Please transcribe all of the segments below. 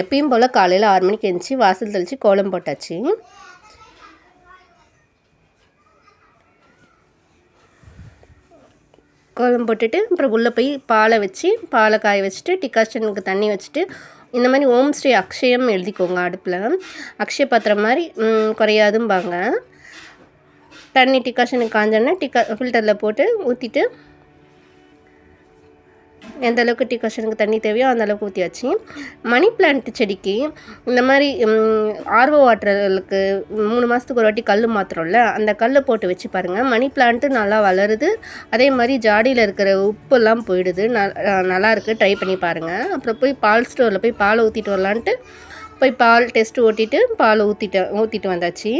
எப்பயும் போல் காலையில் ஆறு மணிக்கு எழுந்துச்சி வாசல் தெளித்து கோலம் போட்டாச்சு. கோலம் போட்டுட்டு அப்புறம் உள்ளே போய் பாலை வச்சு பாலை காய வச்சுட்டு டிகாஷனுக்கு தண்ணி வச்சுட்டு இந்த மாதிரி ஓம் ஸ்ரீ அக்ஷயம் எழுதிக்கோங்க அடுப்பில். அக்ஷய பாத்திரம் மாதிரி குறையாதும்பாங்க. தண்ணி டிகாஷனுக்கு காஞ்சோன்னா டிக்கா ஃபில்டரில் போட்டு ஊற்றிட்டு எந்த அளவுக்கு டிகாஷனுக்கு தண்ணி தேவையோ அந்த அளவுக்கு ஊற்றியாச்சு மணி பிளான்ட் செடிக்கு இந்த மாதிரி ஆர்வ வாட்டர்களுக்கு வாட்டருக்கு மூணு மாதத்துக்கு ஒரு வாட்டி கல் மாத்துறோம்ல அந்த கல்லை போட்டு வச்சு பாருங்கள் மணி பிளான்ட்டு நல்லா வளருது. அதே மாதிரி ஜாடியில் இருக்கிற உப்பெல்லாம் போயிடுது. நல்லாயிருக்கு ட்ரை பண்ணி பாருங்கள் அப்புறம் போய் பால் ஸ்டோரில் போய் பாலை ஊற்றிட்டு வரலான்ட்டு போய் பால் டெஸ்ட் ஓட்டிட்டு பால் ஊற்றிட்டு ஊற்றிட்டு வந்தாச்சு.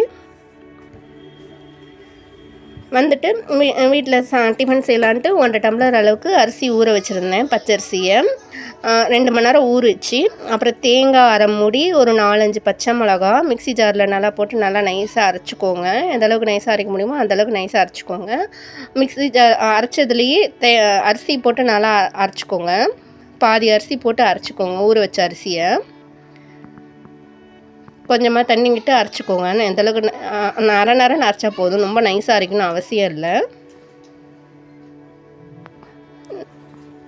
வந்துட்டு வீ வீட்டில் சா டிஃபன் செய்யலான்ட்டு ஒன்றரை டம்ளர் அளவுக்கு அரிசி ஊற வச்சுருந்தேன் பச்சரிசியை. ரெண்டு மணி நேரம் ஊறிச்சு. அப்புறம் தேங்காய் அரை மூடி ஒரு நாலஞ்சு பச்சை மிளகா மிக்ஸி ஜாரில் நல்லா போட்டு நல்லா நைஸாக அரைச்சிக்கோங்க. எந்த அளவுக்கு நைஸாக அரைக்க முடியுமோ அந்தளவுக்கு நைஸாக அரைச்சிக்கோங்க. மிக்ஸி ஜார் அரைச்சதுலேயே தே அரிசி போட்டு நல்லா அரைச்சிக்கோங்க. பாதி அரிசி போட்டு அரைச்சிக்கோங்க ஊற வச்ச அரிசியை. கொஞ்சமாக தண்ணி விட்டு அரைச்சிக்கோங்க. எந்தளவுக்கு ந- நர நரன்னு அரைச்சா போதும். ரொம்ப நைஸாக அரைக்கணும் அவசியம் இல்லை.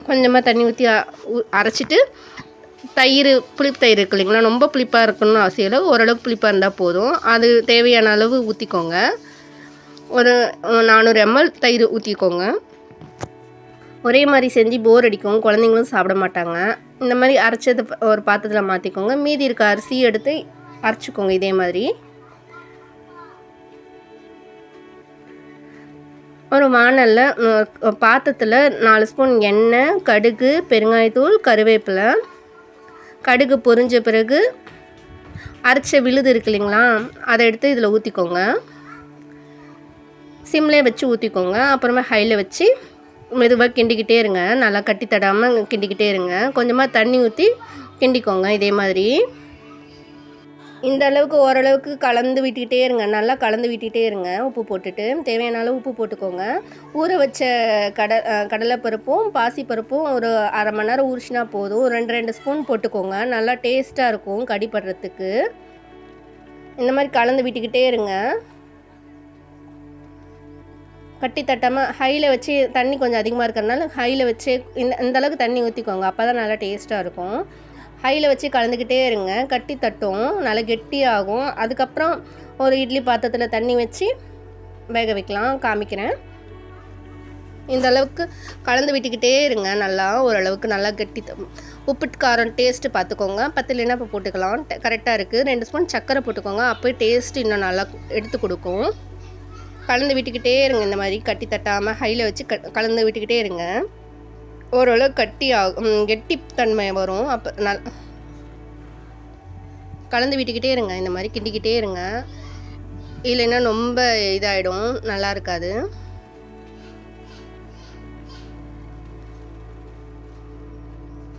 கொஞ்சமாக தண்ணி ஊற்றி அரைச்சிட்டு தயிர் புளிப்பு தயிர் இருக்கு இல்லைங்களா? ரொம்ப புளிப்பாக இருக்கணும்னு அவசியம் இல்லை. ஓரளவுக்கு புளிப்பாக இருந்தால் போதும். அது தேவையான அளவு ஊற்றிக்கோங்க ஒரு நானூறு எம்எல் தயிர் ஊற்றிக்கோங்க ஒரே மாதிரி செஞ்சு போர் அடிக்கும் குழந்தைங்களும் சாப்பிட மாட்டாங்க. இந்த மாதிரி அரைச்சது ஒரு பாத்திரத்தில் மாற்றிக்கோங்க மீதி இருக்க அரிசி எடுத்து அரைச்சிக்கோங்க இதே மாதிரி. ஒரு வானலில் பாத்திரத்தில் நாலு ஸ்பூன் எண்ணெய் கடுகு பெருங்காயத்தூள் கருவேப்பிலை. கடுகு பொரிஞ்ச பிறகு அரைச்ச விழுது இருக்கு இல்லைங்களா அதை எடுத்து இதில் ஊற்றிக்கோங்க சிம்லே வச்சு ஊற்றிக்கோங்க அப்புறமா ஹையில் வச்சு மெதுவாக கிண்டிக்கிட்டே இருங்க. நல்லா கட்டி தடாமல் கிண்டிக்கிட்டே இருங்க. கொஞ்சமாக தண்ணி ஊற்றி கிண்டிக்கோங்க இதே மாதிரி. இந்த அளவுக்கு ஓரளவுக்கு கலந்து விட்டுக்கிட்டே இருங்க. நல்லா கலந்து விட்டுக்கிட்டே இருங்க. உப்பு போட்டுட்டு தேவையான அளவு உப்பு போட்டுக்கோங்க. ஊற வச்ச கட கடலைப்பருப்பும் பாசிப்பருப்பும் ஒரு அரை மணி நேரம் ஊறிச்சினா போதும். ரெண்டு ரெண்டு ஸ்பூன் போட்டுக்கோங்க. நல்லா டேஸ்ட்டாக இருக்கும் கடிப்படுறதுக்கு இந்த மாதிரி கலந்து விட்டுக்கிட்டே இருங்க. கட்டி தட்டாமல் ஹையில் வச்சு தண்ணி கொஞ்சம் அதிகமாக இருக்கிறனால ஹையில் வச்சு இந்த இந்த அளவுக்கு தண்ணி ஊற்றிக்கோங்க அப்போ தான் நல்லா டேஸ்ட்டாக இருக்கும். ஹையில் வச்சு கலந்துக்கிட்டே இருங்க. கட்டி தட்டும். நல்லா கெட்டியாகும். அதுக்கப்புறம் ஒரு இட்லி பாத்திரத்தில் தண்ணி வச்சு வேக வைக்கலாம். காமிக்கிறேன். இந்த அளவுக்கு கலந்து விட்டுக்கிட்டே இருங்க. நல்லா ஓரளவுக்கு நல்லா கெட்டி த- உப்பு காரம் டேஸ்ட்டு பார்த்துக்கோங்க பத்துலேனா இப்போ போட்டுக்கலாம்? கரெக்டாக இருக்குது ரெண்டு ஸ்பூன் சர்க்கரை போட்டுக்கோங்க. அப்போ டேஸ்ட் இன்னும் நல்லா எடுத்து கொடுக்கும். கலந்து விட்டுக்கிட்டே இருங்க. இந்த மாதிரி கட்டி தட்டாமல் ஹையில் வச்சு க கலந்து விட்டுக்கிட்டே இருங்க. ஓரளவு கட்டி ஆகும் கெட்டித்தன்மை வரும். அப்போ நல் கலந்து விட்டுக்கிட்டே இருங்க. இந்த மாதிரி கிண்டிக்கிட்டே இருங்க. இல்லைன்னா ரொம்ப இதாகிடும் நல்லா இருக்காது.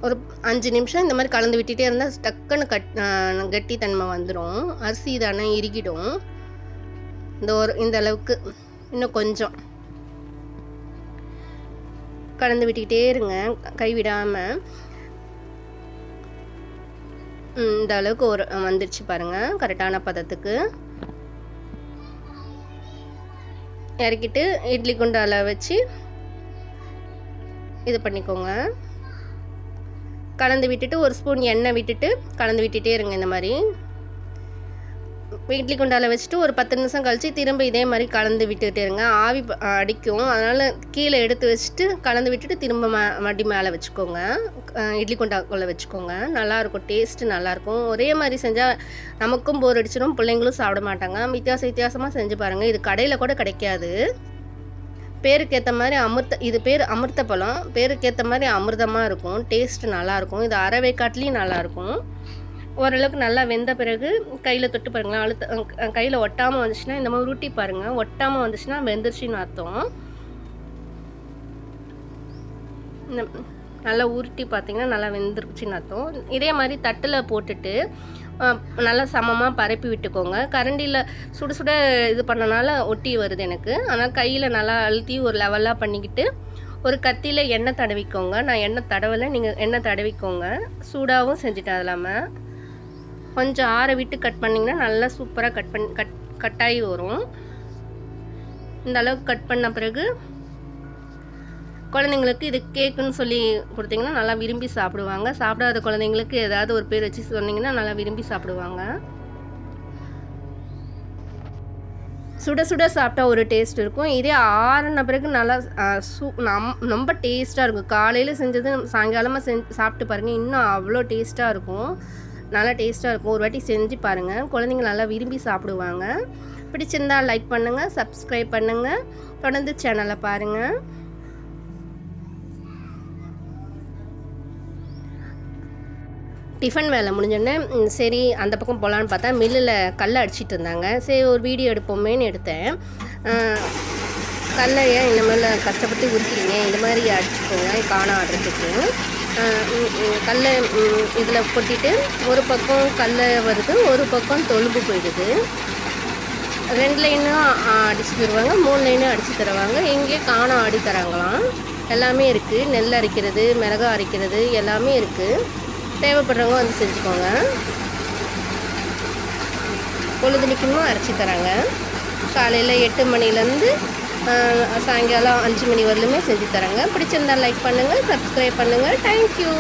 ஒரு அஞ்சு நிமிஷம் இந்த மாதிரி கலந்து விட்டுட்டே இருந்தால் டக்குன்னு கட் கெட்டித்தன்மை வந்துடும் அரிசி தானே இறுகிடும். இந்த ஒரு இந்த அளவுக்கு இன்னும் கொஞ்சம். கலந்து விட்டுக்கிட்டே இருங்க கைவிடாமல் இந்த அளவுக்கு ஒரு வந்துடுச்சு பாருங்க கரெக்டான பதத்துக்கு. இறக்கிட்டு இட்லி குண்டால வச்சு இது பண்ணிக்கோங்க. கலந்து விட்டுட்டு ஒரு ஸ்பூன் எண்ணெய் விட்டுட்டு கலந்து விட்டுட்டே இருங்க இந்த மாதிரி. இட்லி குண்டால வச்சுட்டு ஒரு பத்து நிமிஷம் கழிச்சு திரும்ப இதே மாதிரி கலந்து விட்டுக்கிட்டே இருங்க. ஆவி அடிக்கும். அதனால் கீழே எடுத்து வச்சுட்டு கலந்து விட்டுட்டு திரும்ப ம மடி மேலே வச்சுக்கோங்க. இட்லி குண்டாக்குள்ளே வச்சுக்கோங்க. நல்லாயிருக்கும் டேஸ்ட்டு நல்லாயிருக்கும் ஒரே மாதிரி செஞ்சால் நமக்கும் போர் அடிச்சிடும் பிள்ளைங்களும் சாப்பிட மாட்டாங்க. வித்தியாச வித்தியாசமாக செஞ்சு பாருங்கள் இது கடையில் கூட கிடைக்காது. பேருக்கு ஏற்ற மாதிரி அமிர்த இது பேர் அமிர்த பழம் பேருக்கு ஏற்ற மாதிரி அமிர்தமாக இருக்கும். டேஸ்ட்டு நல்லாயிருக்கும் இது அரை காட்டிலையும் நல்லாயிருக்கும் ஓரளவுக்கு நல்லா வெந்த பிறகு கையில் தொட்டு பாருங்களேன். அழுத்த கையில் ஒட்டாமல் வந்துச்சுன்னா இந்த மாதிரி உருட்டி பாருங்கள் ஒட்டாமல் வந்துச்சுன்னா வெந்துருச்சின்னு அர்த்தம். இந்த நல்லா உருட்டி பார்த்தீங்கன்னா நல்லா வெந்துருச்சுன்னு அர்த்தம். இதே மாதிரி தட்டில் போட்டுட்டு நல்லா சமமாக பரப்பி விட்டுக்கோங்க. கரண்டியில் சுட சுட இது பண்ணனால ஒட்டி வருது எனக்கு. ஆனால் கையில் நல்லா அழுத்தி ஒரு லெவலாக பண்ணிக்கிட்டு ஒரு கத்தியில் எண்ணெய் தடவிக்கோங்க. நான் எண்ணெய் தடவலை நீங்கள் எண்ணெய் தடவிக்கோங்க. சூடாகவும் செஞ்சுட்டேன் அது இல்லாமல் கொஞ்சம் ஆற விட்டு கட் பண்ணிங்கன்னா நல்லா சூப்பராக கட் பண்ணி கட் கட்டாகி வரும். இந்த அளவுக்கு கட் பண்ண பிறகு குழந்தைங்களுக்கு இது கேக்குன்னு சொல்லி கொடுத்தீங்கன்னா நல்லா விரும்பி சாப்பிடுவாங்க. சாப்பிடாத குழந்தைங்களுக்கு ஏதாவது ஒரு பேர் வச்சு சொன்னீங்கன்னா நல்லா விரும்பி சாப்பிடுவாங்க. சுட சுட சாப்பிட்டா ஒரு டேஸ்ட் இருக்கும். இதே ஆறுன பிறகு நல்லா சூ நம் ரொம்ப டேஸ்ட்டாக இருக்கும். காலையில் செஞ்சது சாயங்காலமாக செஞ்சு சாப்பிட்டு பாருங்கள் இன்னும் அவ்வளோ டேஸ்ட்டாக இருக்கும். நல்லா டேஸ்ட்டாக இருக்கும். ஒரு வாட்டி செஞ்சு பாருங்கள் குழந்தைங்க நல்லா விரும்பி சாப்பிடுவாங்க. பிடிச்சிருந்தா லைக் பண்ணுங்கள் சப்ஸ்கிரைப் பண்ணுங்கள் தொடர்ந்து சேனலை பாருங்கள் டிஃபன் வேலை முடிஞ்சோடனே சரி அந்த பக்கம் போகலான்னு பார்த்தா மில்லில் கல் அடிச்சிட்டு இருந்தாங்க. சரி ஒரு வீடியோ எடுப்போமேன்னு எடுத்தேன். கல்லை ஏன் இந்த மாதிரிலாம் கஷ்டப்பட்டு உருக்கிறீங்க இந்த மாதிரி அடிச்சுக்கோங்க காணம் ஆடுறதுக்கு கல்லை இதில் கொட்டிட்டு ஒரு பக்கம் கல் வருது ஒரு பக்கம் தொழும்பு போயிடுது. ரெண்டு லைனும் அடித்து தருவாங்க மூணு லைனும் அடித்து தருவாங்க. இங்கேயே காணம் ஆடி தராங்களாம். எல்லாமே இருக்குது நெல் அரைக்கிறது மிளகா அரைக்கிறது எல்லாமே இருக்குது தேவைப்படுறவங்க வந்து செஞ்சுக்கோங்க. பொழுதுனிக்கணும் அரைச்சி தராங்க. காலையில் எட்டு மணிலேருந்து சாயங்காலம் அஞ்சு மணி வரலுமே செஞ்சு தராங்க. பிடிச்சிருந்தா லைக் பண்ணுங்கள் சப்ஸ்கிரைப் பண்ணுங்கள் தேங்க்யூ